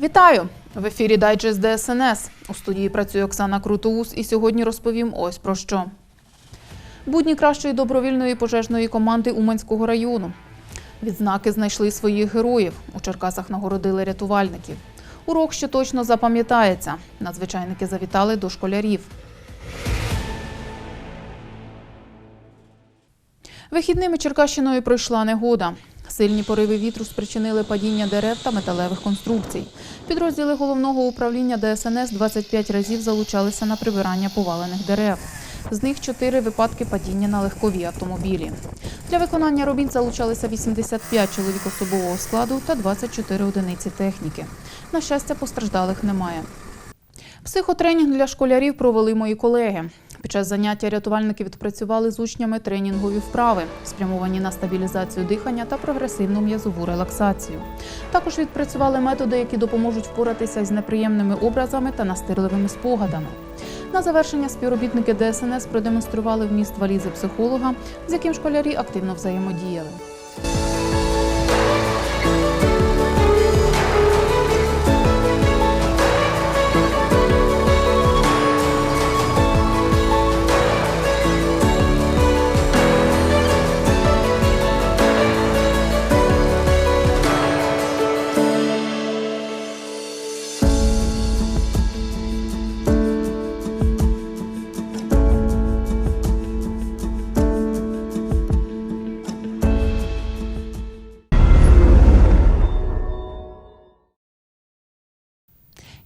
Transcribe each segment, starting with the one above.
Вітаю! В ефірі Дайджест ДСНС. У студії працює Оксана Крутоус і сьогодні розповім ось про що. Будні кращої добровільної пожежної команди Уманського району. Відзнаки знайшли своїх героїв. У Черкасах нагородили рятувальників. Урок, що точно запам'ятається. Надзвичайники завітали до школярів. Вихідними Черкащиною пройшла негода. Сильні пориви вітру спричинили падіння дерев та металевих конструкцій. Підрозділи головного управління ДСНС 25 разів залучалися на прибирання повалених дерев. З них 4 випадки падіння на легкові автомобілі. Для виконання робіт залучалися 85 чоловік особового складу та 24 одиниці техніки. На щастя, постраждалих немає. Психотренінг для школярів провели мої колеги. Під час заняття рятувальники відпрацювали з учнями тренінгові вправи, спрямовані на стабілізацію дихання та прогресивну м'язову релаксацію. Також відпрацювали методи, які допоможуть впоратися з неприємними образами та настирливими спогадами. На завершення співробітники ДСНС продемонстрували вміст валізи психолога, з яким школярі активно взаємодіяли.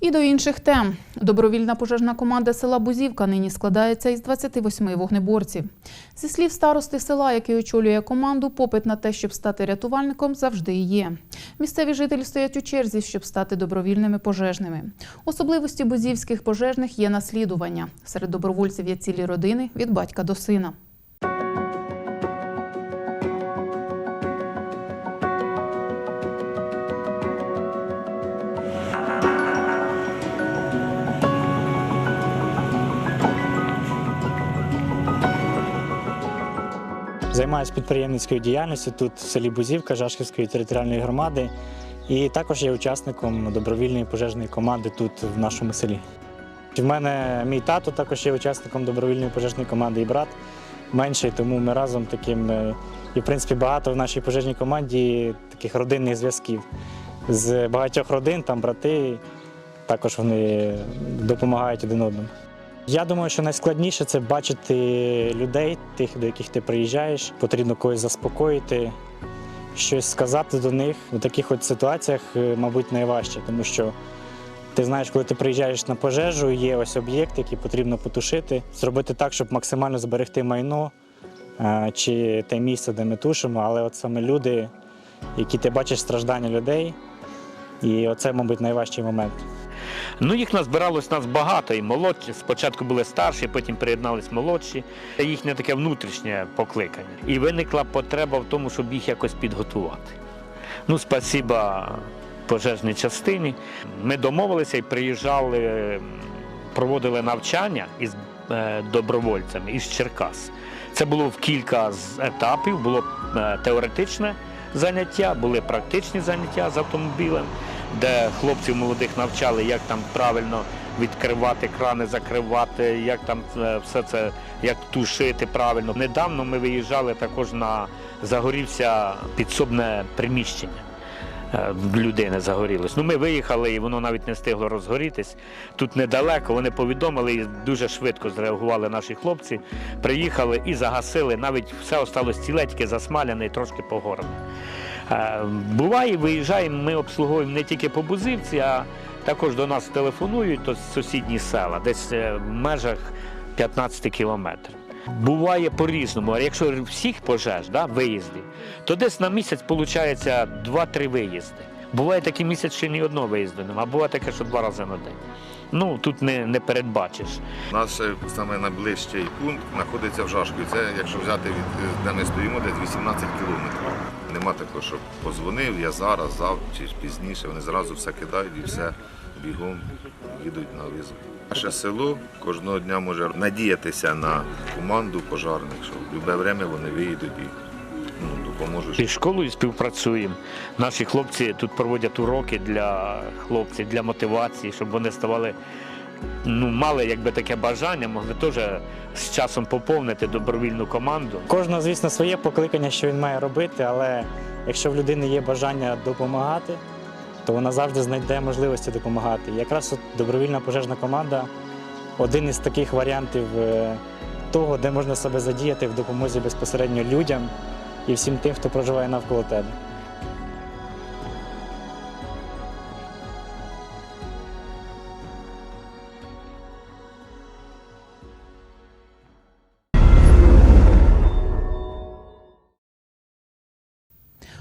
І до інших тем. Добровільна пожежна команда села Бузівка нині складається із 28 вогнеборців. Зі слів старости села, який очолює команду, попит на те, щоб стати рятувальником, завжди є. Місцеві жителі стоять у черзі, щоб стати добровільними пожежними. Особливості бузівських пожежних є наслідування. Серед добровольців є цілі родини від батька до сина. Займаюся підприємницькою діяльністю тут в селі Бузівка Жашківської територіальної громади. І також є учасником добровільної пожежної команди тут в нашому селі. В мене мій тато також є учасником добровільної пожежної команди і брат менший, тому ми разом таким. е, І в принципі багато в нашій пожежній команді таких родинних зв'язків. З багатьох родин, там брати, також вони допомагають один одному. Я думаю, що найскладніше це бачити людей, тих, до яких ти приїжджаєш. Потрібно когось заспокоїти, щось сказати до них. У таких от ситуаціях, е, мабуть, найважче, тому що ти знаєш, коли ти приїжджаєш на пожежу, є ось об'єкт, який потрібно потушити, зробити так, щоб максимально зберегти майно е, чи те місце, де ми тушимо. Але от саме люди, які ти бачиш страждання людей, і оце, мабуть, найважчий момент. Ну, їх назбиралось нас багато, і молодші. Спочатку були старші, потім приєднались молодші. Це їхнє таке внутрішнє покликання. І виникла потреба в тому, щоб їх якось підготувати. Ну, спасіба пожежній частині. Ми домовилися і приїжджали, проводили навчання із е, добровольцями із Черкас. Це було в кілька з етапів. Було е, теоретичне заняття, були практичні заняття з автомобілем де хлопців молодих навчали, як там правильно відкривати крани, закривати, як там е, все це, як тушити правильно. Недавно ми виїжджали також на загорівся підсобне приміщення. Е, людини загорілось. Ну, ми виїхали, і воно навіть не встигло розгорітись. Тут недалеко вони повідомили і дуже швидко зреагували наші хлопці. Приїхали і загасили. Навіть все осталось ціле, засмаляне і трошки погорене. Е, Буває, виїжджаємо, ми обслуговуємо не тільки по Бузивці, а також до нас телефонують то сусідні села, десь е, в межах 15 кілометрів. Буває по-різному. Якщо всіх пожеж, да, виїздів, то десь на місяць виходить 2-3 виїзди. Буває такий місяць, що ні одного виїзду немає, а буває таке, що два рази на день. Ну тут не, не передбачиш. Наш е, саме найближчий пункт знаходиться в Жашкові. Це, якщо взяти від де ми стоїмо, десь 18 кілометрів. Нема такого, що позвонив, я зараз, завтра чи пізніше. Вони зразу все кидають і все бігом їдуть на визов. Наше село кожного дня може надіятися на команду пожарних, що в будь-яке время вони виїдуть і ну, допоможуть. Зі школою співпрацюємо. Наші хлопці тут проводять уроки для хлопців, для мотивації, щоб вони ставали, ну, мали якби таке бажання, могли теж з часом поповнити добровільну команду. Кожного, звісно, своє покликання, що він має робити, але якщо в людини є бажання допомагати, то вона завжди знайде можливості допомагати. Якраз от добровільна пожежна команда один із таких варіантів е, того, де можна себе задіяти в допомозі безпосередньо людям і всім тим, хто проживає навколо тебе.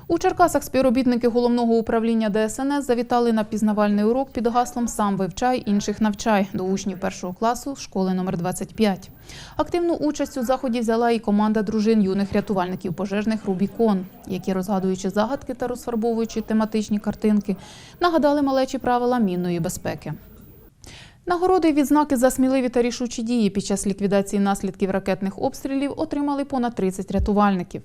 У Черкасах співробітники головного управління ДСНС завітали на пізнавальний урок під гаслом Сам вивчай, інших навчай до учнів першого класу школи номер 25. Активну участь у заході взяла і команда дружин юних рятувальників пожежних Рубікон, які, розгадуючи загадки та розфарбовуючи тематичні картинки, нагадали малечі правила мінної безпеки. Нагороди і відзнаки за сміливі та рішучі дії під час ліквідації наслідків ракетних обстрілів отримали понад 30 рятувальників.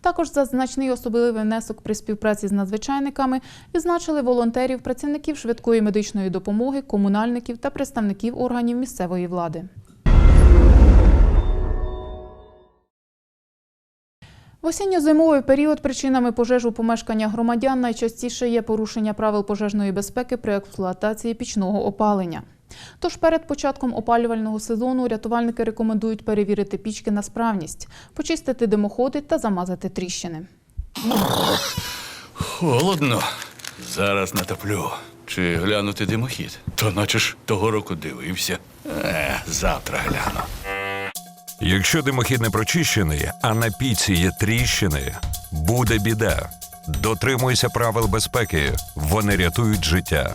Також за значний особливий внесок при співпраці з надзвичайниками відзначили волонтерів, працівників швидкої медичної допомоги, комунальників та представників органів місцевої влади. В осінньо-зимовий період причинами пожеж у помешканнях громадян найчастіше є порушення правил пожежної безпеки при експлуатації пічного опалення. Тож перед початком опалювального сезону рятувальники рекомендують перевірити пічки на справність, почистити димоходи та замазати тріщини. Холодно. Зараз натоплю. Чи глянути димохід? То наче ж того року дивився. Е, завтра гляну. Якщо димохід не прочищений, а на піці є тріщини, буде біда. Дотримуйся правил безпеки. Вони рятують життя.